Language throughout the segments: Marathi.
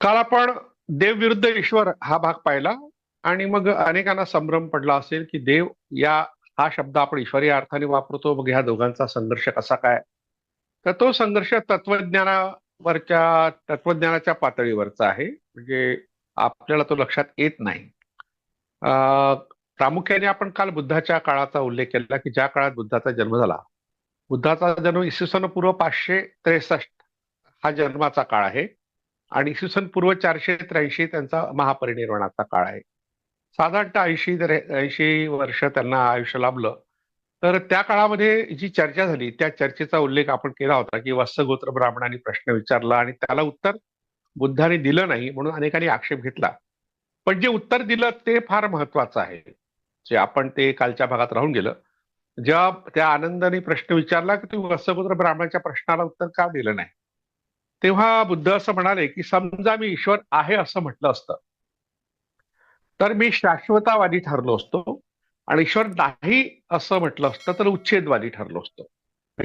काल आपण देव विरुद्ध ईश्वर हा भाग पाहिला आणि मग अनेकांना संभ्रम पडला असेल की देव या हा शब्द आपण ईश्वरी अर्थाने वापरतो. मग ह्या दोघांचा संघर्ष कसा काय? तर तो संघर्ष तत्वज्ञानावरच्या तत्वज्ञानाच्या पातळीवरचा आहे. म्हणजे आपल्याला तो लक्षात येत नाही. प्रामुख्याने आपण काल बुद्धाच्या काळाचा उल्लेख केला की ज्या काळात बुद्धाचा जन्म झाला बुद्धाचा जन्म इसवी सन पूर्व पाचशे त्रेसष्ट हा जन्माचा काळ आहे. आणि इसवी सन पूर्व चारशे त्र्याऐंशी त्यांचा महापरिनिर्वाणाचा काळ आहे. साधारणतः ऐंशी ऐंशी वर्ष त्यांना आयुष्य लाभलं तर त्या काळामध्ये जी चर्चा झाली त्या चर्चेचा उल्लेख आपण केला होता की वत्सगोत्र ब्राह्मणांनी प्रश्न विचारला आणि त्याला उत्तर बुद्धाने दिलं नाही म्हणून अनेकांनी आक्षेप घेतला. पण जे उत्तर दिलं ते फार महत्वाचं आहे. जे आपण ते कालच्या भागात राहून गेलं जेव्हा त्या आनंदाने प्रश्न विचारला की तुम्ही वत्सगोत्र ब्राह्मणाच्या प्रश्नाला उत्तर का दिलं नाही? तेव्हा बुद्ध असं म्हणाले की समजा मी ईश्वर आहे असं म्हटलं असतं तर मी शाश्वतावादी ठरलो असतो आणि ईश्वर नाही असं म्हटलं असतं तर उच्छेदवादी ठरलो असतो.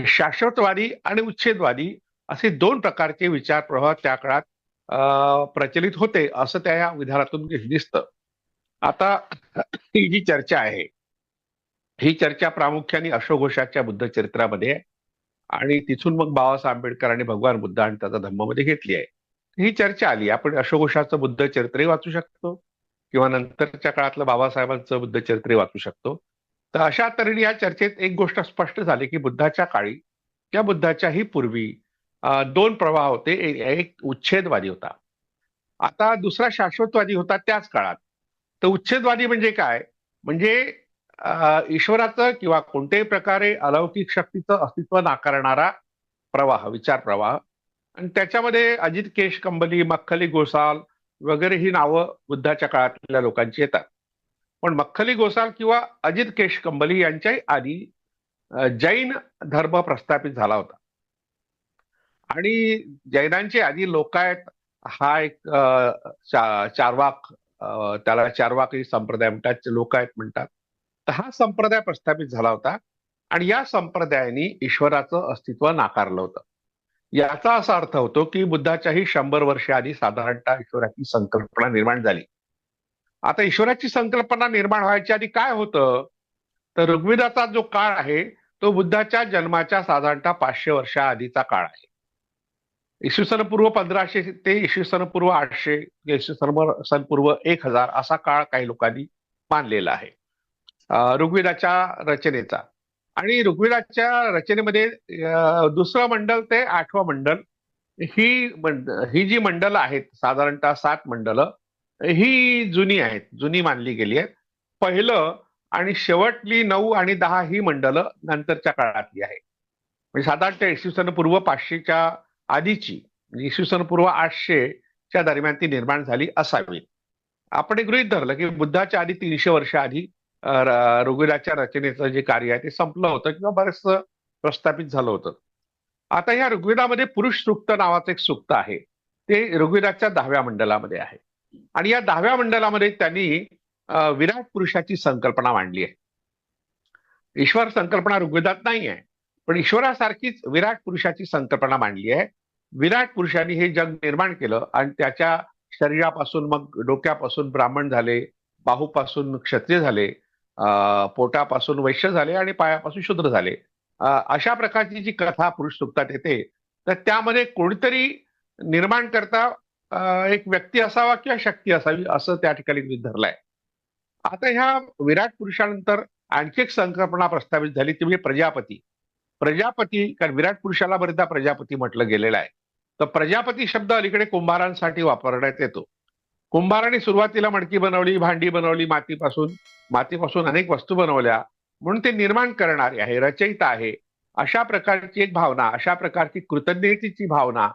शाश्वतवादी आणि उच्छेदवादी असे दोन प्रकारचे विचार प्रवाह त्या काळात प्रचलित होते असं त्या या विधानातून दिसतं. आता ही जी चर्चा आहे ही चर्चा प्रामुख्याने अशोघोषाच्या बुद्ध चरित्रामध्ये आणि तिथून मग बाबासाहेब आंबेडकर आणि भगवान बुद्ध आणि त्याचा धम्ममध्ये घेतली आहे. ही चर्चा आली. आपण अशोघोषाचं बुद्ध चरित्रही वाचू शकतो किंवा नंतरच्या काळातलं बाबासाहेबांचं बुद्ध चरित्रही वाचू शकतो. तर अशा तऱ्हेने या चर्चेत एक गोष्ट स्पष्ट झाली की बुद्धाच्या काळी त्या बुद्धाच्याही पूर्वी दोन प्रवाह होते. एक उच्छेदवादी होता. आता दुसरा शाश्वतवादी होता त्याच काळात. तर उच्छेदवादी म्हणजे काय? म्हणजे ईश्वराचं किंवा कोणत्याही प्रकारे अलौकिक शक्तीचं अस्तित्व नाकारणारा प्रवाह विचार प्रवाह. आणि त्याच्यामध्ये अजित केश कंबली मख्खली गोसाल वगैरे ही नावं बुद्धाच्या काळातल्या लोकांची येतात. पण मख्खली गोसाल किंवा अजित केश कंबली यांच्याही आधी जैन धर्म प्रस्थापित झाला होता. आणि जैनांचे आधी लोकायत हा एक चारवाक त्याला चारवाकी संप्रदाय म्हणतात लोकायत म्हणतात. तर हा संप्रदाय प्रस्थापित झाला होता आणि या संप्रदायाने ईश्वराचं अस्तित्व नाकारलं होतं. याचा असा अर्थ होतो की बुद्धाच्याही शंभर वर्ष आधी साधारणतः ईश्वराची संकल्पना निर्माण झाली. आता ईश्वराची संकल्पना निर्माण व्हायच्या आधी काय होतं? तर ऋग्वेदाचा जो काळ आहे तो बुद्धाच्या जन्माच्या साधारणतः पाचशे वर्षा आधीचा काळ आहे. इसवी सन पूर्व पंधराशे ते इसवी सन पूर्व आठशे इसवी सन सन पूर्व एक हजार असा काळ काही लोकांनी मानलेला आहे. ऋग्वेदाच्या रचनेचा. आणि ऋग्वेदाच्या रचनेमध्ये दुसरं मंडल ते आठवं मंडल ही ही जी मंडल आहेत साधारणतः सात मंडल ही जुनी आहेत जुनी मानली गेली आहेत. पहिलं आणि शेवटली नऊ आणि दहा ही मंडल नंतरच्या काळातली आहे म्हणजे साधारणतः इसवी सन पूर्व पाचशेच्या आधीची म्हणजे इसवी सन पूर्व आठशेच्या दरम्यान ती निर्माण झाली असावी. आपण गृहित धरलं की बुद्धाच्या आधी तीनशे वर्ष आधी ऋग्वेदाच्या रचनेचं जे कार्य आहे ते संपलं होतं किंवा बरेच प्रस्थापित झालं होतं. आता या ऋग्वेदामध्ये पुरुष सुक्त नावाचं एक सुक्त आहे. ते ऋग्वेदाच्या दहाव्या मंडलामध्ये आहे. आणि या दहाव्या मंडलामध्ये त्यांनी विराट पुरुषाची संकल्पना मांडली आहे. ईश्वर संकल्पना ऋग्वेदात नाही आहे पण ईश्वरासारखीच विराट पुरुषाची संकल्पना मांडली आहे. विराट पुरुषांनी हे जग निर्माण केलं आणि त्याच्या शरीरापासून मग डोक्यापासून ब्राह्मण झाले बाहूपासून क्षत्रिय झाले पोटापासून वैश्य झाले आणि पायापासून शूद्र झाले. अशा प्रकारची जी कथा पुरुष सुप्तात येते तर त्यामध्ये कोणीतरी निर्माण करता एक व्यक्ती असावा किंवा शक्ती असावी असं त्या ठिकाणी धरलंय. आता ह्या विराट पुरुषानंतर आणखी एक संकल्पना प्रस्थापित झाली ती म्हणजे प्रजापती. प्रजापती कारण विराट पुरुषाला बरेचदा प्रजापती म्हटलं गेलेलं आहे. तर प्रजापती शब्द अलीकडे कुंभारांसाठी वापरण्यात येतो. कुंभाराने सुरुवातीला मडकी बनवली भांडी बनवली मातीपासून. मातीपासून अनेक वस्तू बनवल्या. म्हणून ते निर्माण करणारे आहे रचयिता आहे. अशा प्रकारची एक भावना अशा प्रकारची कृतज्ञतेची भावना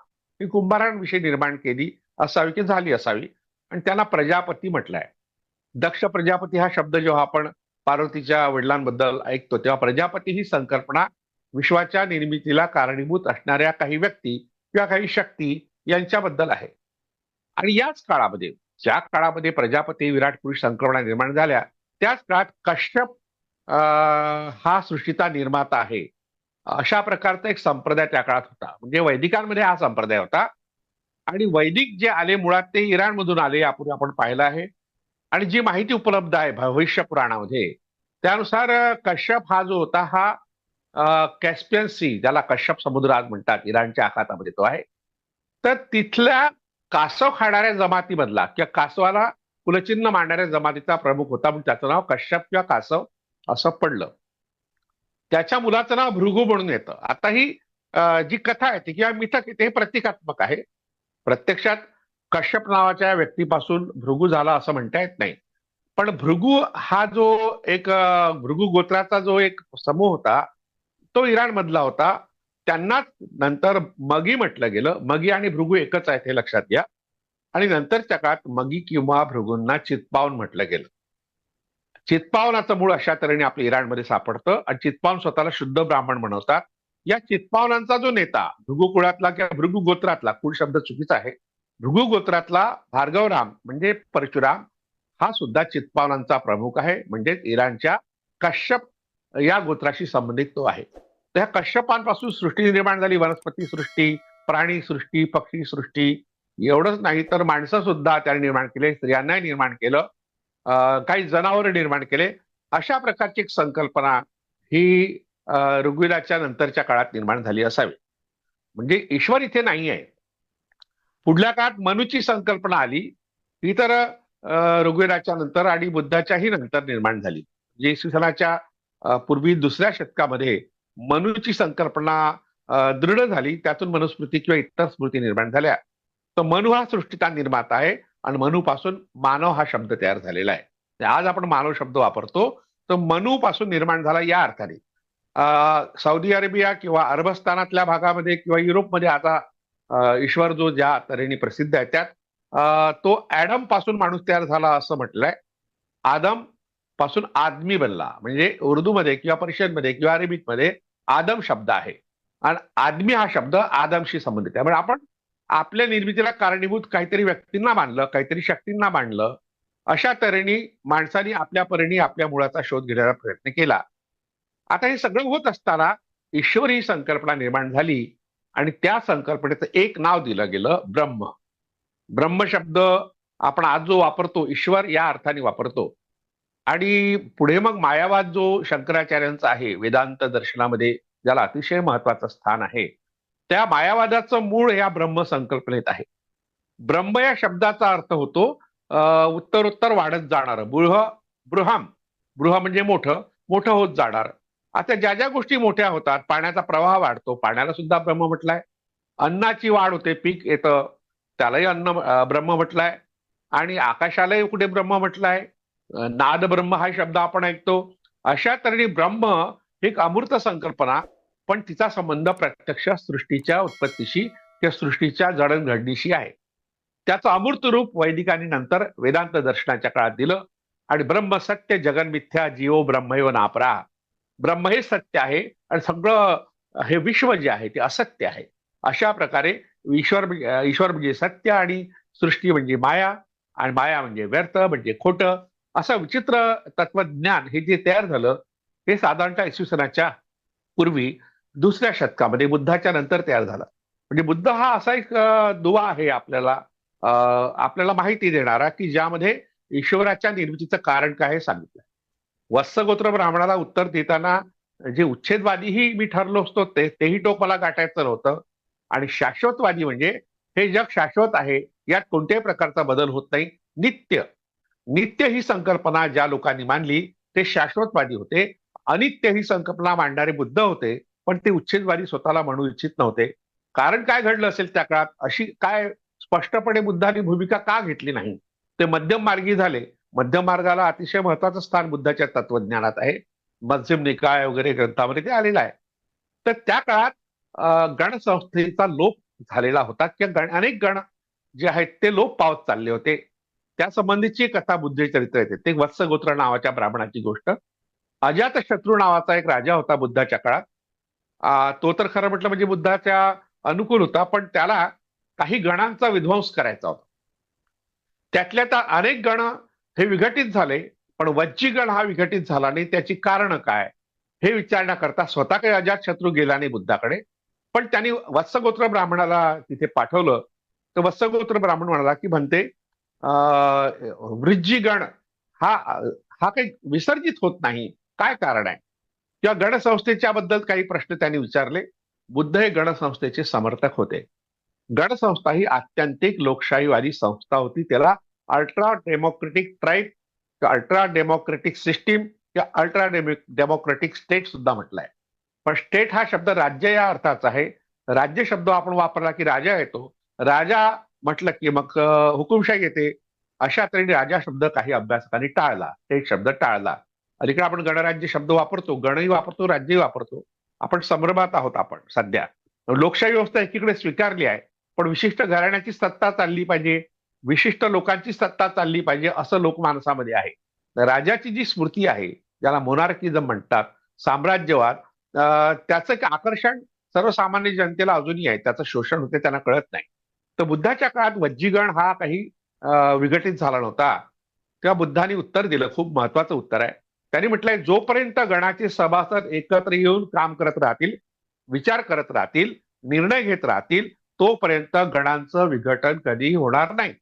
ही कुंभारांविषयी निर्माण केली असावी की झाली असावी. आणि त्यांना प्रजापती म्हटलंय. दक्ष प्रजापती हा शब्द जेव्हा आपण पार्वतीच्या वडिलांबद्दल ऐकतो तेव्हा प्रजापती ही संकल्पना विश्वाच्या निर्मितीला कारणीभूत असणाऱ्या काही व्यक्ती किंवा काही शक्ती यांच्याबद्दल आहे. आणि याच काळामध्ये ज्या काळामध्ये प्रजापती विराट पुरुष संक्रमणा निर्माण झाल्या त्याच काळात कश्यप हा सृष्टीचा निर्माता आहे. अशा प्रकारचा एक संप्रदाय त्या काळात होता. म्हणजे वैदिकांमध्ये हा संप्रदाय होता. आणि वैदिक जे आले मुळात ते इराणमधून आले यापूर्वी आपण पाहिलं आहे. आणि जी माहिती उपलब्ध आहे भविष्य पुराणामध्ये त्यानुसार कश्यप हा जो होता हा कॅस्पियन सी ज्याला कश्यप समुद्र आज म्हणतात इराणच्या आखातामध्ये तो आहे. तर तिथल्या कासव खाणाऱ्या जमातीमधला किंवा कासवाला कुलचिन्ह मांडणाऱ्या जमातीचा प्रमुख होता म्हणून त्याचं नाव कश्यप किंवा कासव असं पडलं. त्याच्या मुलाचं नाव भृगू म्हणून येतं. आता ही जी कथा आहे ती किंवा मिथक येते हे प्रतिकात्मक आहे. प्रत्यक्षात कश्यप नावाच्या व्यक्तीपासून भृगू झाला असं म्हणता येत नाही. पण भृगू हा जो एक भृगू गोत्राचा जो एक समूह होता तो इराण मधला होता. त्यांनाच नंतर मगी म्हटलं गेलं. मगी आणि भृगू एकच आहेत हे लक्षात घ्या. आणि नंतरच्या काळात मगी किंवा भृगूंना चित्पावन म्हटलं गेलं. चित्पावनाचं मूळ अशा तऱ्हेने आपल्या इराणमध्ये सापडतं आणि चित्पावन स्वतःला शुद्ध ब्राह्मण म्हणवतात या चित्पावनांचा जो नेता भृगू कुळातला किंवा भृगू गोत्रातला कुळ शब्द चुकीचा आहे. भृगू गोत्रातला भार्गवराम म्हणजे परशुराम हा सुद्धा चित्पावनांचा प्रमुख आहे. म्हणजेच इराणच्या कश्यप या गोत्राशी संबंधित तो आहे. त्या ह्या कश्यपांपासून सृष्टी निर्माण झाली वनस्पती सृष्टी प्राणी सृष्टी पक्षी सृष्टी एवढंच नाही तर माणसं सुद्धा त्याने निर्माण केले स्त्रियांनाही निर्माण केलं अं, काही जनावर निर्माण केले. अशा प्रकारची एक संकल्पना ही ऋग्वेदाच्या नंतरच्या काळात निर्माण झाली असावी. म्हणजे ईश्वर इथे नाही आहे. पुढल्या काळात मनुची संकल्पना आली ही तर ऋग्वेदाच्या नंतर आणि बुद्धाच्याही नंतर निर्माण झाली. म्हणजे इसवी सनाच्या पूर्वी दुसऱ्या शतकामध्ये मनूची संकल्पना दृढ झाली त्यातून मनुस्मृती किंवा इतर स्मृती निर्माण झाल्या. तर मनु हा सृष्टीचा निर्माता आहे आणि मनूपासून मानव हा शब्द तयार झालेला आहे. आज आपण मानव शब्द वापरतो. तर मनूपासून निर्माण झाला या अर्थाने. अं, सौदी अरेबिया किंवा अरबस्थानातल्या भागामध्ये किंवा युरोपमध्ये आता ईश्वर जो ज्या तऱ्हेने प्रसिद्ध आहे त्यात तो ऍडमपासून माणूस तयार झाला असं म्हटलंय. आदमपासून आदमी बनला. म्हणजे उर्दूमध्ये किंवा पर्शियनमध्ये किंवा अरेबिकमध्ये आदम शब्द आहे. आणि आदमी हा शब्द आदमशी संबंधित आहे. म्हणजे आपण आपल्या निर्मितीला कारणीभूत काहीतरी व्यक्तींना मानलं काहीतरी शक्तींना मानलं अशा तऱ्हेने माणसाने आपल्या परीने आपल्या मुळाचा शोध घेण्याचा प्रयत्न केला. आता हे सगळं होत असताना ईश्वर ही संकल्पना निर्माण झाली आणि त्या संकल्पनेचं एक नाव दिलं गेलं ब्रह्म. ब्रह्म शब्द आपण आज जो वापरतो ईश्वर या अर्थाने वापरतो. आणि पुढे मग मायावाद जो शंकराचार्यांचा आहे वेदांत दर्शनामध्ये ज्याला अतिशय महत्वाचं स्थान आहे त्या मायावादाचं मूळ या ब्रह्म संकल्पनेत आहे. ब्रह्म या शब्दाचा अर्थ होतो उत्तरोत्तर वाढत जाणार. बृह बृहम. बृह म्हणजे मोठं मोठं होत जाणार. आता ज्या ज्या गोष्टी मोठ्या होतात पाण्याचा प्रवाह वाढतो पाण्याला सुद्धा ब्रह्म म्हटलाय. अन्नाची वाढ होते पीक येतं त्यालाही अन्न ब्रह्म म्हटलाय. आणि आकाशालाही कुठे ब्रह्म म्हटलाय? नाद ब्रह्म हा शब्द आपण ऐकतो. अशा तऱ्हेने ब्रह्म ही एक अमूर्त संकल्पना पण तिचा संबंध प्रत्यक्ष सृष्टीच्या उत्पत्तीशी किंवा सृष्टीच्या जडणघडणीशी आहे. त्याचं अमूर्त रूप वैदिकांनी नंतर वेदांत दर्शनाच्या काळात दिलं आणि ब्रह्म सत्य जगन मिथ्या जीव ब्रह्मैव नापरा. ब्रह्म हे सत्य आहे आणि सगळं हे विश्व जे आहे ते असत्य आहे. अशा प्रकारे ईश्वर ईश्वर म्हणजे सत्य आणि सृष्टी म्हणजे माया आणि माया म्हणजे व्यर्थ म्हणजे खोटं. असं विचित्र तत्वज्ञान हे जे तयार झालं हे साधारणतः इसवी सनाच्या पूर्वी दुसऱ्या शतकामध्ये बुद्धाच्या नंतर तयार झालं. म्हणजे बुद्ध हा असा एक दुवा आहे आपल्याला अं, आपल्याला माहिती देणारा की ज्यामध्ये ईश्वराच्या निर्मितीचं कारण काय हे सांगितलं वत्सगोत्र ब्राह्मणाला उत्तर देताना जे उच्छेदवादीही मी ठरलो असतो ते तेही टोक मला गाठायचं नव्हतं. आणि शाश्वतवादी म्हणजे हे जग शाश्वत आहे यात कोणत्याही प्रकारचा बदल होत नाही नित्य. नित्य ही संकल्पना ज्या लोकांनी मांडली ते शाश्वतवादी होते. अनित्य ही संकल्पना मांडणारे बुद्ध होते पण ते उच्छेदवादी स्वतःला म्हणू इच्छित नव्हते. कारण काय घडलं असेल त्या काळात? अशी काय स्पष्टपणे बुद्धांनी भूमिका का घेतली नाही? ते मध्यम मार्गी झाले. मध्यम मार्गाला अतिशय महत्वाचं स्थान बुद्धाच्या तत्वज्ञानात आहे. मध्यम निकाय वगैरे ग्रंथामध्ये ते आलेलं आहे. तर त्या काळात गणसंस्थेचा लोप झालेला होता किंवा गण अनेक गण जे आहेत ते लोप पावत चालले होते. त्या संबंधीची कथा बुद्धचरित्र येते. ते वत्सगोत्र नावाच्या ब्राह्मणाची गोष्ट. अजातशत्रू नावाचा एक राजा होता बुद्धाच्या काळात. तो तर खरं म्हटलं म्हणजे बुद्धाच्या अनुकूल होता पण त्याला काही गणांचा विध्वंस करायचा होता. त्यातल्या त्या अनेक गण हे विघटित झाले पण वज्जी गण हा विघटित झाला नाही. त्याची कारण काय? हे विचारण्याकरता स्वतः काही अजात शत्रू गेला नाही बुद्धाकडे. पण त्यांनी वत्सगोत्र ब्राह्मणाला तिथे पाठवलं. तर वत्सगोत्र ब्राह्मण म्हणाला की म्हणते वृज्जीगण हा हा काही विसर्जित होत नाही. काय कारण आहे? किंवा गणसंस्थेच्या बद्दल काही प्रश्न त्यांनी विचारले. बुद्ध हे गणसंस्थेचे समर्थक होते. गणसंस्था ही आत्यंतिक लोकशाहीवादी संस्था होती. त्याला ultra democratic tribe ultra democratic system किंवा अल्ट्रा डेमोक्रेटिक स्टेट सुद्धा म्हटलंय. पण स्टेट हा शब्द राज्य या अर्थाचा आहे. राज्य शब्द आपण वापरला की राजा येतो. राजा म्हटलं की मग हुकुमशाही येते. अशा तऱ्हेने राजा शब्द काही अभ्यासकांनी टाळला. ते शब्द टाळला. अलीकडे आपण गणराज्य शब्द वापरतो गणही वापरतो राज्यही वापरतो. आपण संभ्रमात आहोत आपण सध्या. लोकशाही व्यवस्था एकीकडे स्वीकारली आहे पण विशिष्ट घराण्याची सत्ता चालली पाहिजे. विशिष्ट लोकांची सत्ता चालली पाहिजे असं लोकमानसामध्ये आहे. राजाची जी स्मृती आहे ज्याला मोनार्किझम म्हणतात साम्राज्यवाद अं, त्याचं एक आकर्षण सर्वसामान्य जनतेला अजूनही आहे. त्याचं शोषण होते त्यांना कळत नाही. तर बुद्धाच्या काळात वज्जीगण हा काही विघटित झाला नव्हता. तेव्हा बुद्धाने उत्तर दिलं. खूप महत्वाचं उत्तर आहे. त्यांनी म्हटलंय जोपर्यंत गणाचे सभासद एकत्र येऊन काम करत राहतील विचार करत राहतील निर्णय घेत राहतील तोपर्यंत गणांचं विघटन कधीही होणार नाही.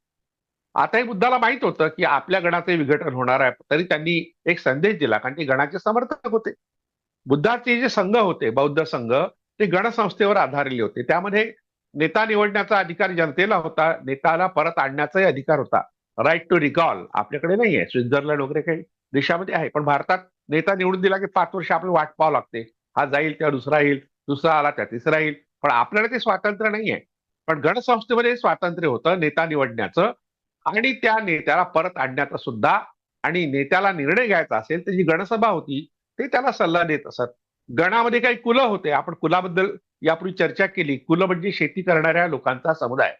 आताही बुद्धाला माहीत होतं की आपल्या गणाचे विघटन होणार आहे. तरी त्यांनी एक संदेश दिला कारण ते गणाचे समर्थक होते. बुद्धाचे जे संघ होते बौद्ध संघ ते गणसंस्थेवर आधारलेले होते. त्यामध्ये नेता निवडण्याचा अधिकार जनतेला होता नेताला परत आणण्याचाही अधिकार होता. राईट टू रिकॉल आपल्याकडे नाही आहे स्वित्झर्लंड वगैरे काही देशामध्ये आहे पण भारतात नेता निवडून दिला की पाच वर्ष आपली वाट पाहावं लागते. हा जाईल त्या दुसरा येईल दुसरा आला त्या तिसरा येईल. पण आपल्याला ते स्वातंत्र्य नाही आहे पण गणसंस्थेमध्ये स्वातंत्र्य होतं नेता निवडण्याचं आणि त्या नेत्याला परत आणण्याचा सुद्धा आणि नेत्याला निर्णय घ्यायचा असेल तर जी गणसभा होती ते त्याला सल्ला देत असत. गणामध्ये काही कुलं होते. आपण कुलाबद्दल यापूर्वी चर्चा केली. कुलं म्हणजे शेती करणाऱ्या लोकांचा समुदाय.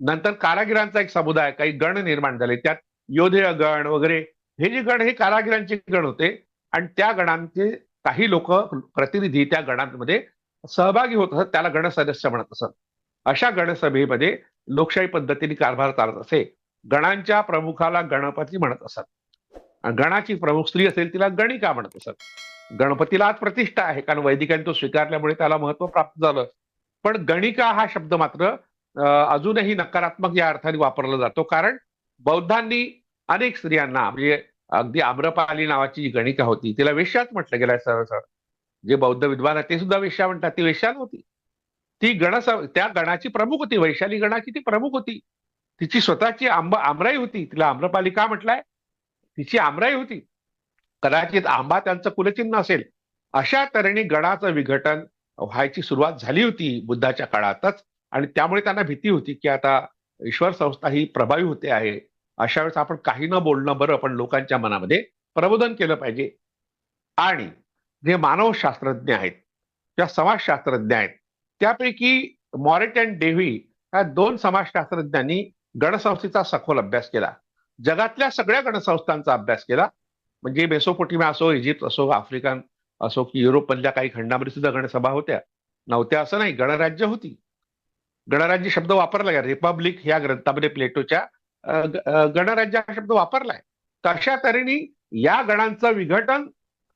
नंतर कारागिरांचा एक समुदाय काही गण निर्माण झाले. त्यात योधेय गण वगैरे हे जे गण हे कारागिरांचे गण होते. आणि त्या गणांचे काही लोक प्रतिनिधी त्या गणांमध्ये सहभागी होत असत. त्याला गण सदस्य म्हणत असत. अशा गणसभेमध्ये लोकशाही पद्धतीने कारभार चालत असे. गणांच्या प्रमुखाला गणपती म्हणत असत. गणाची प्रमुख स्त्री असेल तिला गणिका म्हणत असत. गणपतीला आज प्रतिष्ठा आहे कारण वैदिकांनी तो स्वीकारल्यामुळे त्याला महत्त्व प्राप्त झालं. पण गणिका हा शब्द मात्र अजूनही नकारात्मक या अर्थाने वापरला जातो. कारण बौद्धांनी अनेक स्त्रियांना म्हणजे अगदी आम्रपाली नावाची जी गणिका होती तिला वेश्याच म्हटलं गेलं सरळ सर जे बौद्ध विद्वान आहेत ते सुद्धा वेश्या म्हणतात ती वेश्या नव्हती ती गण त्या गणाची प्रमुख होती वैशाली गणाची ती प्रमुख होती. तिची स्वतःची आंब आमराई होती तिला आम्रपाली का म्हटलंय? तिची आमराई होती. कदाचित आंबा त्यांचं कुलचिन्ह असेल. अशा तऱ्हेने गणाचं विघटन व्हायची सुरुवात झाली होती बुद्धाच्या काळातच. आणि त्यामुळे त्यांना भीती होती की आता ईश्वर संस्था ही प्रभावी होते आहे. अशा वेळेस आपण काही न बोलणं बरं पण लोकांच्या मनामध्ये प्रबोधन केलं पाहिजे. आणि जे मानवशास्त्रज्ञ आहेत किंवा समाजशास्त्रज्ञ आहेत त्यापैकी मॉरेट अँड डेव्ही या दोन समाजशास्त्रज्ञांनी गणसंस्थेचा सखोल अभ्यास केला. जगातल्या सगळ्या गणसंस्थांचा अभ्यास केला. म्हणजे मेसोपोटिमिया असो इजिप्त असो आफ्रिकन असो की युरोपमधल्या काही खंडामध्ये सुद्धा गणसभा होत्या. नव्हत्या असं नाही गणराज्य होती. गणराज्य शब्द वापरला गेला. रिपब्लिक ह्या ग्रंथामध्ये प्लेटोच्या गणराज्य हा शब्द वापरलाय. तशा तऱ्हेने या गणांचं विघटन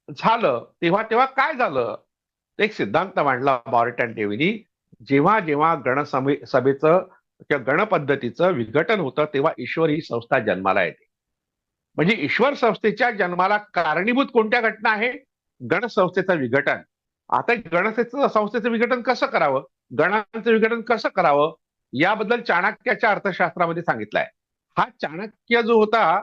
झालं तेव्हा तेव्हा काय झालं? एक सिद्धांत मांडला मॉरिटन देवीनी जेव्हा जेव्हा गणसभे सभेचं किंवा गणपद्धतीचं विघटन होतं तेव्हा ईश्वर ही संस्था जन्माला येते. म्हणजे ईश्वर संस्थेच्या जन्माला कारणीभूत कोणत्या घटना आहे गणसंस्थेचं विघटन. आता गणसेचं संस्थेचं विघटन कसं करावं? गणांचं विघटन कसं करावं? याबद्दल चाणक्याच्या अर्थशास्त्रामध्ये सांगितलंय. हा चाणक्य जो होता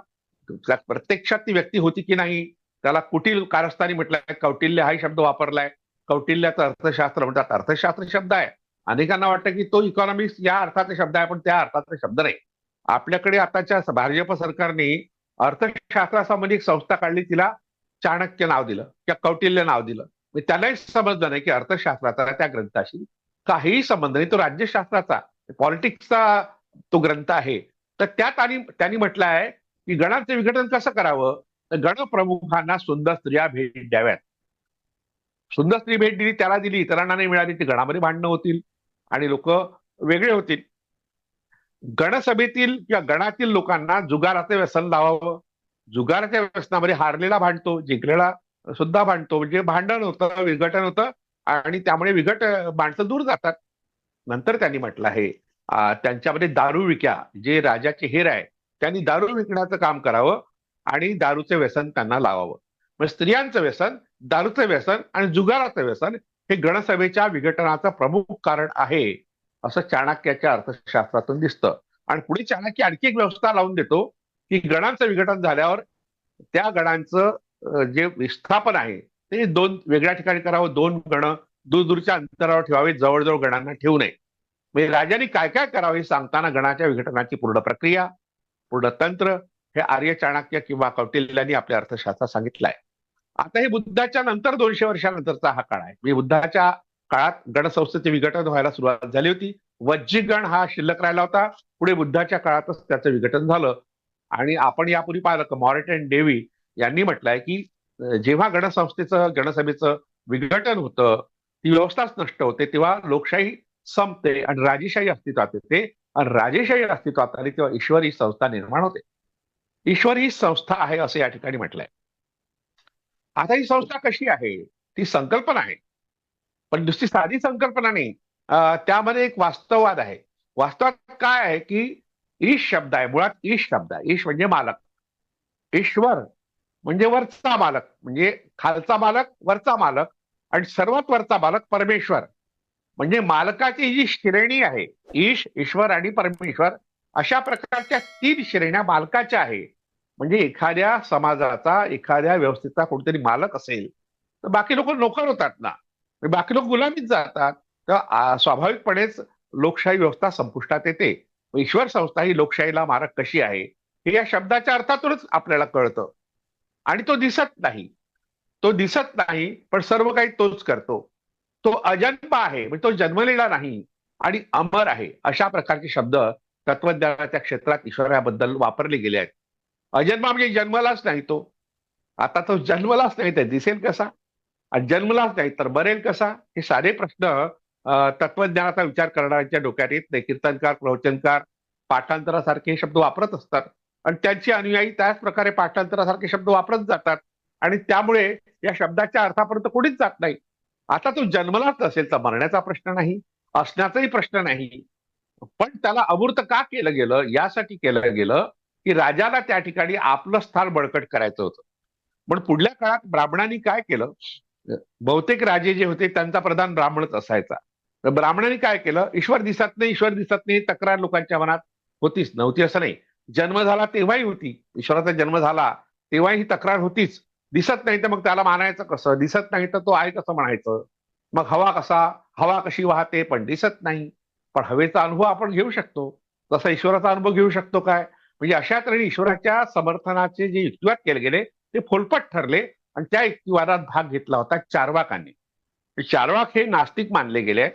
प्रत्यक्षात ती व्यक्ती होती की नाही? त्याला कुटील कारस्थानी म्हटलंय कौटिल्य हा शब्द वापरलाय. कौटिल्याचं अर्थशास्त्र म्हणतात. अर्थशास्त्र शब्द आहे. अनेकांना वाटतं की तो इकॉनॉमिक्स या अर्थाचा शब्द आहे पण त्या अर्थाचा शब्द नाही. आपल्याकडे आताच्या भाजप सरकारने अर्थशास्त्रासंबंधी एक संस्था काढली तिला चाणक्य नाव दिलं किंवा कौटिल्य नाव दिलं. म्हणजे त्यालाही समजलं नाही की अर्थशास्त्राचा त्या ग्रंथाशी काहीही संबंध नाही तो राज्यशास्त्राचा पॉलिटिक्सचा तो ग्रंथ आहे. तर त्यात आणि त्यांनी म्हटलं आहे की गणाचं विघटन कसं करावं? तर गणप्रमुखांना सुंदर स्त्रिया भेट द्याव्यात. सुंदर स्त्री भेट दिली त्याला दिली इतरांना नाही मिळाली ती गणामध्ये भांडणं होतील आणि लोक वेगळे होतील. गणसभेतील किंवा गणातील लोकांना जुगाराचे व्यसन लावावं. जुगाराच्या व्यसनामध्ये हारलेला भांडतो जिंकलेला सुद्धा भांडतो. म्हणजे भांडण होतं विघटन होतं आणि त्यामुळे विघट माणसं दूर जातात. नंतर त्यांनी म्हटलं आहे त्यांच्यामध्ये दारू विक्या. जे राजाचे हेर आहे त्यांनी दारू विकण्याचं काम करावं आणि दारूचे व्यसन त्यांना लावावं. म्हणजे स्त्रियांचं व्यसन दारूचं व्यसन आणि जुगाराचं व्यसन हे गणसभेच्या विघटनाचं प्रमुख कारण आहे. असं चाणक्याच्या अर्थशास्त्रातून दिसतं. आणि पुढे चाणक्य आणखी एक व्यवस्था लावून देतो की गणांचं विघटन झाल्यावर त्या गणांचं जे विस्थापन आहे ते दोन वेगळ्या ठिकाणी करावं. दोन गण दूरदूरच्या अंतरावर ठेवावे जवळजवळ गणांना ठेवू नये. म्हणजे राजाने काय काय करावे हे सांगताना गणाच्या विघटनाची पूर्ण प्रक्रिया पूर्ण तंत्र हे आर्य चाणक्य किंवा कौटिल्यांनी आपल्या अर्थशास्त्रात सांगितलं आहे आता हे बुद्धाच्या नंतर दोनशे वर्षानंतरचा हा काळ आहे. म्हणजे बुद्धाच्या काळात गणसंस्थेचे विघटन व्हायला सुरुवात झाली होती. वज्जी गण हा शिल्लक राहिला होता. पुढे बुद्धाच्या काळातच त्याचं विघटन झालं. आणि आपण यापूर्वी पाहिलं की अँड डेवी यांनी म्हटलंय की जेव्हा गणसंस्थेचं गणसभेचं विघटन होतं ती व्यवस्थाच नष्ट होते. तेव्हा लोकशाही संपते आणि राजेशाही अस्तित्वात येते. आणि राजेशाही अस्तित्वात आली तेव्हा ईश्वर ही संस्था निर्माण होते. ईश्वर ही संस्था आहे असं या ठिकाणी म्हटलंय. आता ही संस्था कशी आहे? ती संकल्पना आहे. पण नुसती साधी संकल्पना नाही. त्यामध्ये एक वास्तववाद आहे. वास्तवात काय आहे की ईश शब्द आहे मुळात ईश शब्द आहे. ईश म्हणजे मालक. ईश्वर म्हणजे वरचा मालक. म्हणजे खालचा मालक वरचा मालक आणि सर्वात वरचा मालक परमेश्वर. म्हणजे मालकाची जी श्रेणी आहे ईश ईश्वर आणि परमेश्वर अशा प्रकारच्या तीन श्रेण्या मालकाच्या आहे. म्हणजे एखाद्या समाजाचा एखाद्या व्यवस्थेचा कोणतरी मालक असेल तर बाकी लोक नोकर होतात ना. बाकी लोक गुलामीत जातात. तर स्वाभाविकपणेच लोकशाही व्यवस्था संपुष्टात येते. ईश्वर संस्था ही लोकशाहीला मारक कशी आहे हे या शब्दाच्या अर्थातूनच आपल्याला कळतं. आणि तो दिसत नाही. तो दिसत नाही पण सर्व काही तोच करतो. तो अजन्म आहे म्हणजे तो जन्मलेला नाही आणि अमर आहे अशा प्रकारचे शब्द तत्वज्ञानाच्या क्षेत्रात ईश्वराबद्दल वापरले गेले आहेत. अजन्मा म्हणजे जन्मलाच नाही तो. आता तो जन्मलाच नाही तर दिसेल कसा? आणि जन्मलाच नाही. तर मरेल कसा? हे सारे प्रश्न तत्वज्ञानाचा विचार करणाऱ्यांच्या डोक्यात येत नाही. कीर्तनकार प्रवचनकार पाठांतरासारखे शब्द वापरत असतात. आणि त्यांची अनुयायी त्याच प्रकारे पाठांतरासारखे शब्द वापरत जातात. आणि त्यामुळे या शब्दाच्या अर्थापर्यंत कोणीच जात नाही. आता तो जन्मलाच असेल तर मरण्याचा प्रश्न नाही असण्याचाही प्रश्न नाही. पण त्याला अमूर्त का केलं गेलं? यासाठी केलं गेलं की राजाला त्या ठिकाणी आपलं स्थान बळकट करायचं होतं. पण पुढल्या काळात ब्राह्मणांनी काय केलं? बहुतेक राजे जे होते त्यांचा प्रधान ब्राह्मणच असायचा. तर ब्राह्मणांनी काय केलं? ईश्वर दिसत नाही ईश्वर दिसत नाही तक्रार लोकांच्या मनात होतीच नव्हती असं नाही. जन्म झाला तेव्हाही होती. ईश्वराचा जन्म झाला तेव्हाही ही तक्रार होतीच. दिसत नाही तर मग त्याला मानायचं कसं? दिसत नाही तर तो आहे कसं म्हणायचं? मग हवा कसा? हवा कशी वाहते? पण दिसत नाही. पण हवेचा अनुभव आपण घेऊ शकतो. तसा ईश्वराचा अनुभव घेऊ शकतो काय? म्हणजे अशा तऱ्हेने ईश्वराच्या समर्थनाचे जे युक्तिवाद केले गेले ते फोलपट ठरले. आणि त्या युक्तिवादात भाग घेतला होता चारवाकांनी. चारवाक हे नास्तिक मानले गेले.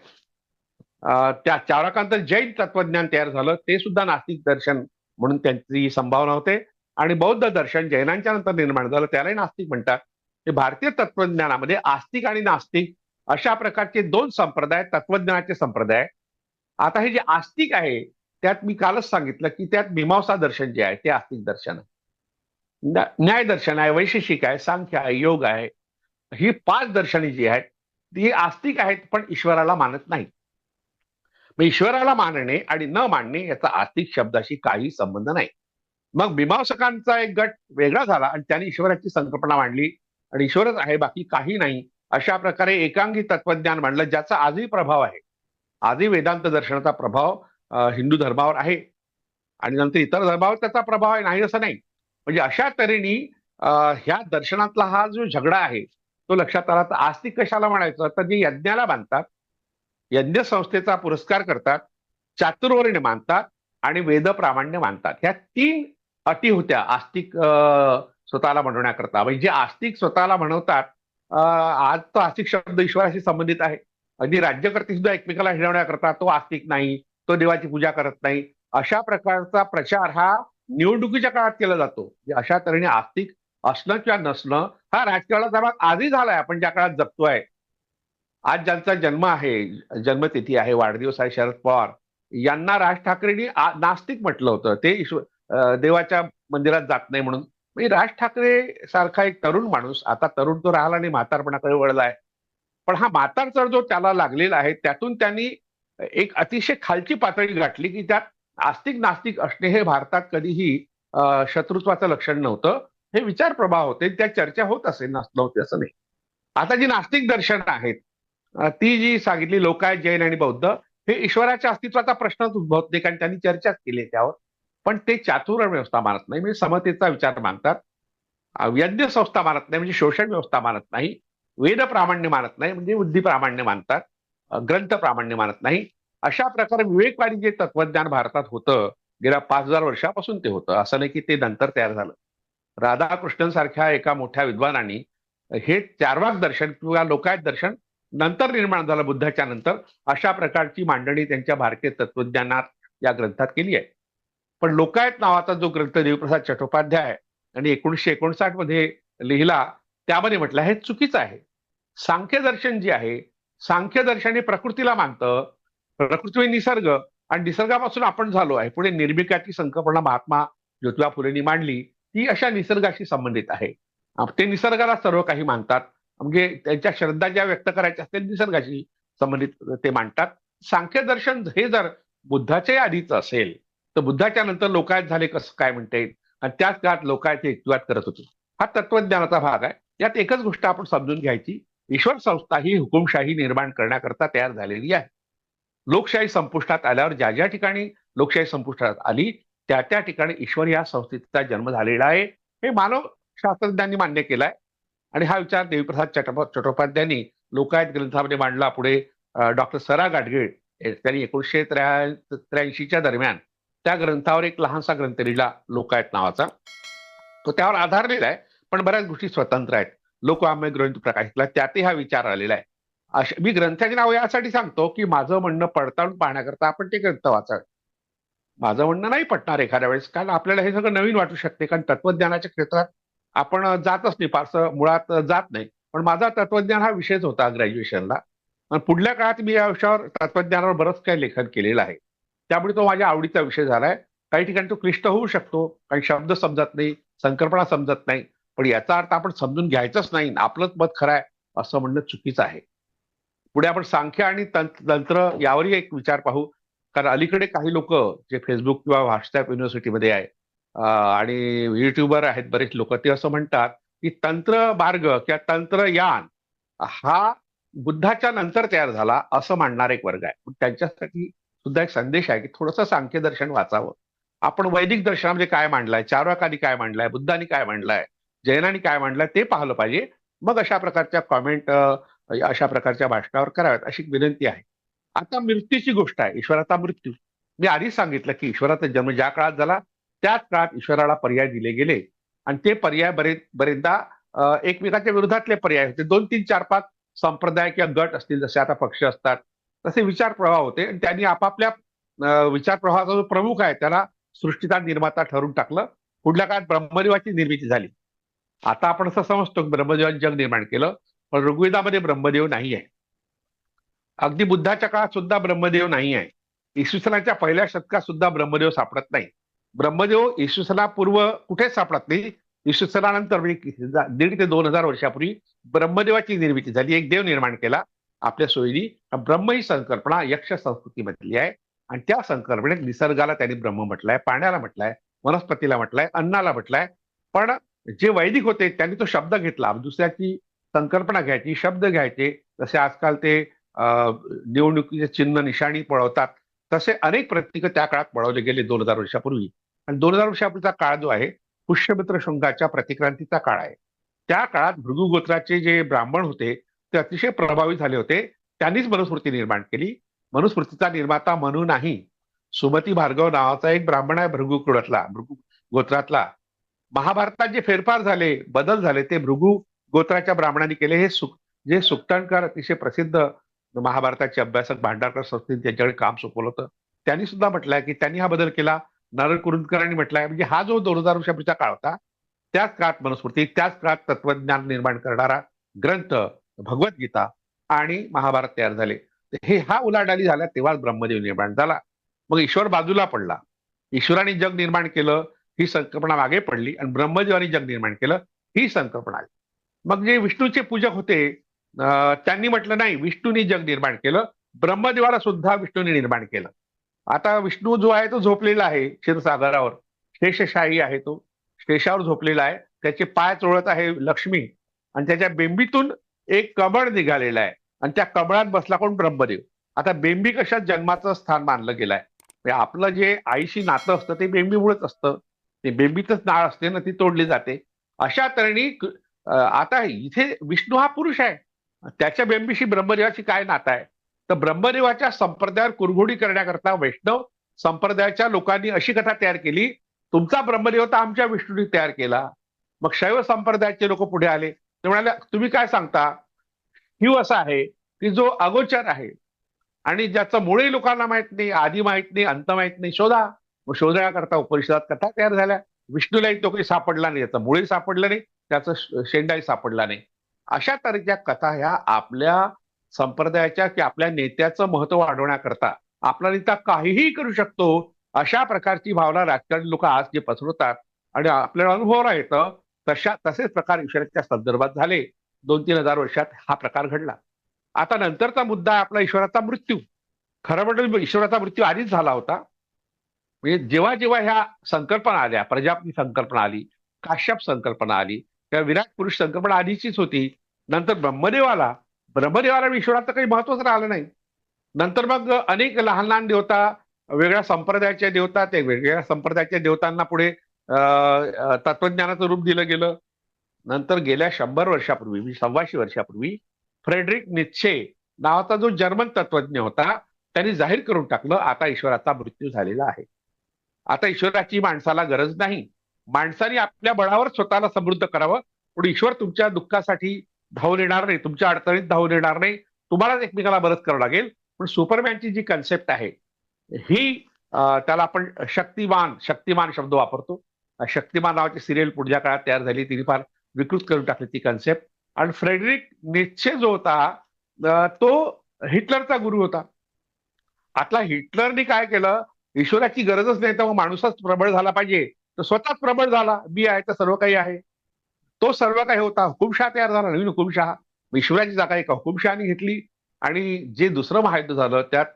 त्या चारवाकांचं जैन तत्वज्ञान तयार झालं. ते सुद्धा नास्तिक दर्शन म्हणून त्यांची संभावना होते. आणि बौद्ध दर्शन जैनांच्या नंतर निर्माण झालं. त्यालाही नास्तिक म्हणतात. हे भारतीय तत्वज्ञानामध्ये आस्तिक आणि नास्तिक अशा प्रकारचे दोन संप्रदाय तत्वज्ञानाचे संप्रदाय. आता हे जे आस्तिक आहे त्यात मी कालच सांगितलं की त्यात मीमांसा दर्शन जे आहे ते आस्तिक दर्शन आहे. न्यायदर्शन आहे वैशेषिक आहे सांख्य आहे योग आहे. ही पाच दर्शने जी आहेत ती आस्तिक आहेत पण ईश्वराला मानत नाही मग ईश्वराला मानणे आणि न मानणे याचा आस्तिक शब्दाशी काही संबंध नाही. मग मीमांसकांचा एक गट वेगळा झाला आणि त्यांनी ईश्वराची संकल्पना मांडली आणि ईश्वरच आहे बाकी काही नाही अशा प्रकारे एकांगी तत्वज्ञान मांडलं ज्याचा आजही प्रभाव आहे. आजही वेदांत दर्शनाचा प्रभाव हिंदू धर्मावर आहे. आणि नंतर इतर धर्मावर त्याचा प्रभाव आहे नाही असं नाही. म्हणजे अशा तऱ्हेने ह्या दर्शनातला हा जो झगडा आहे तो लक्षात आला तर आस्तिक कशाला म्हणायचं? तर जे यज्ञाला बांधतात यज्ञ संस्थेचा पुरस्कार करतात चातुर्वर्ण्य मानतात आणि वेद प्रामाण्य मानतात. ह्या तीन अटी होत्या आस्तिक अं, स्वतःला म्हणण्याकरता. म्हणजे जे आस्तिक स्वतःला म्हणवतात आज तो आस्तिक शब्द ईश्वराशी संबंधित आहे. अगदी राज्यकर्ते सुद्धा एकमेकाला हिरवण्याकरता तो आस्तिक नाही तो देवाची पूजा करत नाही. अशा प्रकारचा प्रचार हा निवडणुकीच्या काळात केला जातो. म्हणजे अशा तऱ्हेने आस्तिक असणं किंवा नसणं हा राजकारणाचा भाग आजही झालाय. आपण ज्या काळात जगतोय आज ज्यांचा जन्म आहे जन्मतिथी आहे वाढदिवस आहे शरद पवार यांना राज ठाकरेंनी नास्तिक म्हटलं होतं. ते ईश्वर देवाच्या मंदिरात जात नाही म्हणून. म्हणजे राज ठाकरे सारखा एक तरुण माणूस आता तरुण तो राहिला आणि म्हातारपणाकडे वळलाय पण हा म्हातारचा जो त्याला लागलेला आहे त्यातून त्यांनी एक अतिशय खालची पातळी गाठली की त्यात आस्तिक नास्तिक असणे हे भारतात कधीही शत्रुत्वाचं लक्षण नव्हतं. हे विचार प्रभाव होते. त्या चर्चा होत असेल नस- नव्हते असं नाही. आता जी नास्तिक दर्शन आहेत ती जी सांगितली लोकायत जैन आणि बौद्ध हे ईश्वराच्या अस्तित्वाचा प्रश्नच उद्भवत नाही. कारण त्यांनी चर्चाच केली आहे त्यावर. पण ते चातुर्य व्यवस्था मानत नाही. म्हणजे समतेचा विचार मानतात. व्यज्ञ संस्था मानत नाही. म्हणजे शोषण व्यवस्था मानत नाही. वेद प्रामाण्य मानत नाही. म्हणजे बुद्धी प्रामाण्य मानतात. ग्रंथ प्रामाण्य मानत नाही. अशा प्रकारे विवेकवादी जे तत्वज्ञान भारतात होतं गेल्या पाच हजार वर्षापासून ते होतं. असं नाही की ते नंतर तयार झालं. राधाकृष्णन सारख्या एका मोठ्या विद्वानांनी हे चारवाक दर्शन किंवा लोकायत दर्शन नंतर निर्माण झालं बुद्धाच्या नंतर. अशा प्रकारची मांडणी त्यांच्या भारतीय तत्वज्ञानात या ग्रंथात केली आहे. पण लोकायत नावाचा जो ग्रंथ देवप्रसाद चट्टोपाध्याय आणि एकोणीसशे एकोणसाठमध्ये लिहिला त्यामध्ये म्हटलं हे चुकीचं आहे. सांख्य दर्शन जे आहे सांख्य दर्शन हे प्रकृतीला मानतं. प्रकृती म्हणजे निसर्ग आणि निसर्गापासून आपण झालो आहे. पुढे निर्मिकाची संकल्पना महात्मा ज्योतिबा फुलेंनी मांडली. ती अशा निसर्गाशी संबंधित आहे. ते निसर्गाला सर्व काही मानतात. म्हणजे त्यांच्या श्रद्धा ज्या व्यक्त करायच्या असतील निसर्गाशी संबंधित ते मांडतात. सांख्य दर्शन हे जर बुद्धाच्या आधीच असेल तर बुद्धाच्या नंतर लोकायत झाले कसं काय म्हणता येईल? आणि त्याच काळात लोकायत युक्तिवाद करत होते. हा तत्वज्ञानाचा भाग आहे. यात एकच गोष्ट आपण समजून घ्यायची. ईश्वर संस्था ही हुकुमशाही निर्माण करण्याकरता तयार झालेली आहे. लोकशाही संपुष्टात आल्यावर ज्या ज्या ठिकाणी लोकशाही संपुष्टात आली त्या त्या ठिकाणी ईश्वर या संस्थेचा जन्म झालेला आहे. हे मानव शास्त्रज्ञांनी मान्य केलाय. आणि हा विचार देवीप्रसाद चट्टोपा चट्टोपाध्यायांनी लोकायत ग्रंथामध्ये मांडला पुढे. डॉक्टर सरा गाडगीळ त्यांनी एकोणीसशे त्र्या त्र्याऐंशीच्या दरम्यान त्या ग्रंथावर एक लहानसा ग्रंथ लिहिला लोकायत नावाचा. तो त्यावर आधारलेला आहे पण बऱ्याच गोष्टी स्वतंत्र आहेत. लोकवाम्य ग्रंथ प्रकाशितला त्यातही हा विचार आलेला आहे. अशा मी ग्रंथाची नाव यासाठी सांगतो की माझं म्हणणं पडताळून पाहण्याकरता आपण ते ग्रंथ वाचावे. माझं म्हणणं नाही पटणार एखाद्या वेळेस कारण आपल्याला हे सगळं नवीन वाटू शकते कारण तत्वज्ञानाच्या क्षेत्रात आपण जातच नाही फारसं मुळात जात नाही. पण माझा तत्वज्ञान हा विषयच होता ग्रॅज्युएशनला. आणि पुढल्या काळात मी या विषयावर तत्वज्ञानावर बरंच काही लेखन केलेलं आहे. त्यामुळे तो माझ्या आवडीचा विषय झालाय. काही ठिकाणी तो क्लिष्ट होऊ शकतो काही शब्द समजत नाही संकल्पना समजत नाही. पण याचा अर्थ आपण समजून घ्यायचंच नाही आपलंच मत खरं आहे असं म्हणणं चुकीचं आहे. पुढे आपण सांख्य आणि तंत्र यावरही एक विचार पाहू. कारण अलीकडे काही लोक जे फेसबुक किंवा व्हॉट्सअप युनिव्हर्सिटीमध्ये आहे आणि युट्यूबर आहेत बरेच लोक ते असं म्हणतात की तंत्र मार्ग किंवा तंत्रयान हा बुद्धाच्या नंतर तयार झाला असं मांडणार एक वर्ग आहे. पण त्यांच्यासाठी सुद्धा एक संदेश आहे की थोडंसं सांख्य दर्शन वाचावं. आपण वैदिक दर्शनामध्ये म्हणजे काय मांडलंय? चारवाकानी काय मांडलंय? बुद्धानी काय मांडलंय? जैनानी काय मांडलंय? ते पाहिलं पाहिजे. मग अशा प्रकारच्या कॉमेंट म्हणजे अशा प्रकारच्या भाषणावर कराव्यात अशी विनंती आहे. आता मृत्यूची गोष्ट आहे. ईश्वराचा मृत्यू. मी आधीच सांगितलं की ईश्वराचा जन्म ज्या काळात झाला त्याच काळात ईश्वराला पर्याय दिले गेले. आणि ते पर्याय बरे बरेचदा एकमेकांच्या विरोधातले पर्याय होते. दोन तीन चार पाच संप्रदाय किंवा गट असतील जसे आता पक्ष असतात तसे विचार प्रवाह होते. आणि त्यांनी आपापल्या विचार प्रवाहाचा जो प्रमुख आहे त्याला सृष्टीचा निर्माता ठरवून टाकलं. पुढल्या काळात ब्रह्मदेवाची निर्मिती झाली. आता आपण असं समजतो की ब्रह्मदेवाने जग निर्माण केलं. पण ऋग्वेदामध्ये ब्रह्मदेव नाही आहे अगदी बुद्धाच्या काळात सुद्धा ब्रह्मदेव नाही आहे इसवी सनाच्या पहिल्या शतकात सुद्धा ब्रह्मदेव सापडत नाही. ब्रह्मदेव इसुसनापूर्व कुठेच सापडत नाही. इसुसनानंतर म्हणजे दीड ते दोन हजार वर्षापूर्वी ब्रह्मदेवाची निर्मिती झाली. एक देव निर्माण केला आपल्या सोयीनी. ब्रह्म ही संकल्पना यक्ष संस्कृतीमधली आहे. आणि त्या संकल्पनेत निसर्गाला त्यांनी ब्रह्म म्हटलंय पाण्याला म्हटलंय वनस्पतीला म्हटलंय अन्नाला म्हटलंय. पण जे वैदिक होते त्यांनी तो शब्द घेतला. दुसऱ्याची संकल्पना घ्यायची शब्द घ्यायचे. जसे आजकाल ते अं, निवडणुकीचे चिन्ह निशाणी पळवतात. तसे अनेक प्रतीक त्या काळात पळवले गेले दोन हजार वर्षापूर्वी. आणि दोन हजार वर्षापूर्वीचा काळ जो आहे पुष्यमित्र शृंगाच्या प्रतिक्रांतीचा काळ आहे. त्या काळात भृगुगोत्राचे जे ब्राह्मण होते ते अतिशय प्रभावी झाले होते. त्यांनीच मनुस्मृती निर्माण केली. मनुस्मृतीचा निर्माता म्हणून नाही. सुमती भार्गव नावाचा एक ब्राह्मण आहे भृगु कुळातला भृगु गोत्रातला. महाभारतात जे फेरफार झाले बदल झाले ते भृगु गोत्राच्या ब्राह्मणांनी केले. हे सुक जे सुक्तांकार अतिशय प्रसिद्ध महाभारताचे अभ्यासक भांडारकर संस्थेने त्यांच्याकडे काम सोपवलं होतं. त्यांनी सुद्धा म्हटलंय की त्यांनी हा बदल केला. नारळ कुरुंदकरांनी म्हटलंय म्हणजे हा जो दोन हजार वर्षापूर्वीचा काळ होता त्याच काळात मनुस्मृती त्याच काळात तत्वज्ञान निर्माण करणारा ग्रंथ भगवद्गीता आणि महाभारत तयार झाले. हे हा उलाढाली झाला तेव्हाच ब्रह्मदेव निर्माण झाला. मग ईश्वर बाजूला पडला. ईश्वराने जग निर्माण केलं ही संकल्पना मागे पडली आणि ब्रह्मदेवाने जग निर्माण केलं ही संकल्पना आली. मग जे विष्णूचे पूजक होते त्यांनी म्हटलं नाही विष्णूने जग निर्माण केलं ब्रह्मदेवाला सुद्धा विष्णूने निर्माण केलं. आता विष्णू जो आहे तो झोपलेला आहे क्षीरसागरावर. शेषशाही आहे तो. शेषावर झोपलेला आहे. त्याचे पाय चोळत आहे लक्ष्मी. आणि त्याच्या बेंबीतून एक कमळ निघालेला आहे. आणि त्या कमळात बसला कोण? ब्रह्मदेव. आता बेंबी कशात जन्माचं स्थान मानलं गेलंय? म्हणजे आपलं जे आईशी नातं असतं ते बेंबीमुळेच असतं. ते बेंबीतच नाळ असते ना ती तोडली जाते. अशा तऱ्हेने आता इथे विष्णू हा पुरुष आहे. त्याच्या बेंबीशी ब्रह्मदेवाची काय नातं आहे? तर ब्रह्मदेवाच्या संप्रदायावर कुरघोडी करण्याकरता वैष्णव संप्रदायाच्या लोकांनी अशी कथा तयार केली तुमचा ब्रह्मदेव तर आमच्या विष्णूने तयार केला. मग शैव संप्रदायाचे लोक पुढे आले. ते म्हणाले तुम्ही काय सांगता? शिव असा आहे की जो अगोचर आहे. आणि ज्याचं मुळे लोकांना माहीत नाही आधी माहीत नाही अंत माहीत नाही शोधा. मग शोधण्याकरता उपनिषदात कथा तयार झाल्या. विष्णूलाही तो काही सापडला नाही. त्याचं मुळे सापडलं नाही. त्याचं शेंडाई शेंडाही सापडला नाही. अशा तऱ्हेच्या कथा ह्या आपल्या संप्रदायाच्या की आपल्या नेत्याचं महत्त्व वाढवण्याकरता आपला नेता काहीही करू शकतो अशा प्रकारची भावना राजकारणी लोक आज जे पसरवतात आणि आपल्याला अनुभवाला येतं तशा तसेच प्रकार ईश्वराच्या संदर्भात झाले. दोन तीन हजार वर्षात हा प्रकार घडला. आता नंतरचा मुद्दा आहे आपला ईश्वराचा मृत्यू. खरं म्हणजे ईश्वराचा मृत्यू आधीच झाला होता. म्हणजे जेव्हा जेव्हा ह्या संकल्पना आल्या प्रजापती संकल्पना आली काश्यप संकल्पना आली किंवा विराट पुरुष संकल्पना आधीचीच होती. नंतर ब्रह्मदेवाला ब्रह्मदेवाला ईश्वराचं काही महत्वच राहिलं नाही. नंतर मग अनेक लहान लहान देवता वेगळ्या संप्रदायाच्या देवता ते वेगवेगळ्या संप्रदायाच्या देवतांना पुढे तत्वज्ञानाचं रूप दिलं गेलं. नंतर गेल्या शंभर वर्षापूर्वी म्हणजे सव्वाशे वर्षापूर्वी फ्रेडरिक निच्छे नावाचा जो जर्मन तत्वज्ञ होता त्यांनी जाहीर करून टाकलं आता ईश्वराचा मृत्यू झालेला आहे. आता ईश्वराची माणसाला गरज नाही. माणसाने आपल्या बळावर स्वतःला समृद्ध करावं. पण ईश्वर तुमच्या दुःखासाठी धावून येणार नाही. तुमच्या अडचणीत धावून येणार नाही. तुम्हालाच एकमेकाला मदत करावं लागेल. पण सुपरमॅनची जी कन्सेप्ट आहे ही त्याला आपण शक्तिमान शक्तिमान शब्द वापरतो. शक्तिमान नावाची सिरियल पुढच्या काळात तयार झाली. तिने फार विकृत करून टाकली ती कन्सेप्ट आणि फ्रेडरिक निश्चय जो होता तो हिटलरचा गुरु होता. आता हिटलरने काय केलं? ईश्वराची गरजच नाही तर मग माणूसच प्रबळ झाला पाहिजे. तर स्वतःच प्रबळ झाला. मी आहे तर सर्व काही आहे. तो सर्व काही होता. हुकुमशहा तयार झाला नवीन हुकुमशहा. ईश्वराची जागा एका हुकुमशहाने घेतली. आणि जे दुसरं महायुद्ध झालं त्यात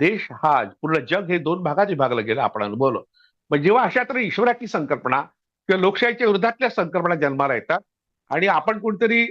देश हा पूर्ण जग हे दोन भागात विभागलं गेलं आपण अनुभवलं. मग जेव्हा अशा तर ईश्वराची संकल्पना किंवा लोकशाहीच्या विरोधातल्या संकल्पना जन्माला येतात आणि आपण कोणतरी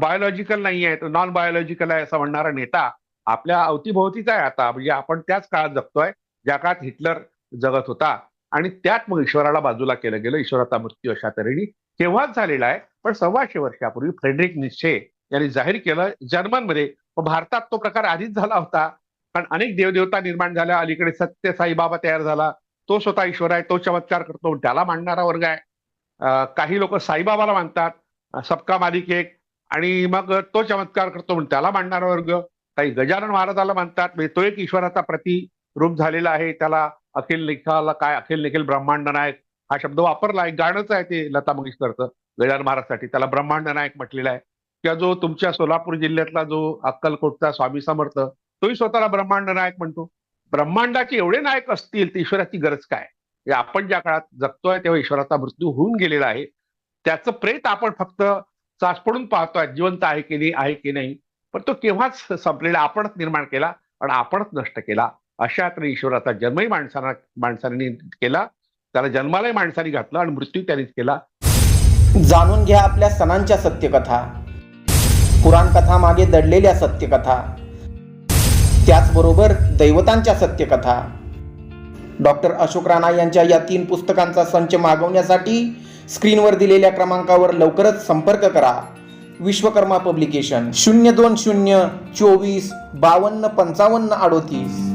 बायोलॉजिकल नाही आहे तर नॉन बायोलॉजिकल आहे असं म्हणणारा नेता आपल्या अवतीभोवतीचा आहे आता. म्हणजे आपण त्याच काळात जगतोय ज्या काळात हिटलर जगत होता. आणि त्यात मग ईश्वराला बाजूला केलं गेलं. ईश्वराचा मृत्यू अशा तऱ्हेने तेव्हाच झालेला आहे पण सव्वाशे वर्षापूर्वी फ्रेडरिक निश्चे यांनी जाहीर केलं जर्मनमध्ये. भारतात तो प्रकार आधीच झाला होता. कारण अनेक देवदेवता निर्माण झाल्या. अलीकडे सत्य साईबाबा तयार झाला. तो स्वतः ईश्वर आहे तो चमत्कार करतो त्याला मांडणारा वर्ग आहे. काही लोक साईबाबाला मानतात. सबका मालिक एक. आणि मग तो चमत्कार करतो म्हणून त्याला मांडणारा वर्ग. काही गजानन महाराजाला मानतात. म्हणजे तो एक ईश्वराचा प्रतिरूप झालेला आहे. त्याला अखिल निखाला काय अखिल निखिल ब्रह्मांड नायक हा शब्द वापरला एक गाणंच आहे ते लता मंगेशकरचं गजान महाराजसाठी. त्याला ब्रह्मांड नायक म्हटलेला आहे. किंवा जो तुमच्या सोलापूर जिल्ह्यातला जो अक्कलकोटचा स्वामी समर्थ तोही स्वतःला ब्रह्मांड नायक म्हणतो. ब्रह्मांडाचे एवढे नायक असतील तर ईश्वराची गरज काय? आपण ज्या काळात जगतोय तेव्हा ईश्वराचा मृत्यू होऊन गेलेला आहे. त्याचं प्रेत आपण फक्त चाचपडून पाहतोय जिवंत आहे की नाही आहे की नाही. पण तो केव्हाच संपलेला आपणच निर्माण केला आणि आपणच नष्ट केला. अशा तर ईश्वराचा जन्मही माणसांना माणसांनी केला त्याला जन्मालाही माणसाने घातलं आणि मृत्यू त्यांनीच केला. जाणून घ्या आपल्या सणांच्या सत्यकथा. पुराण कथा मागे दडलेल्या सत्यकथा. त्याचबरोबर दैवतांच्या सत्यकथा. डॉक्टर अशोक राणा यांच्या या तीन पुस्तकांचा संच मागवण्यासाठी स्क्रीनवर दिलेल्या क्रमांकावर लवकरच संपर्क करा. विश्वकर्मा पब्लिकेशन शून्य दोन शून्य चोवीस बावन्न पंचावन्न अडोतीस.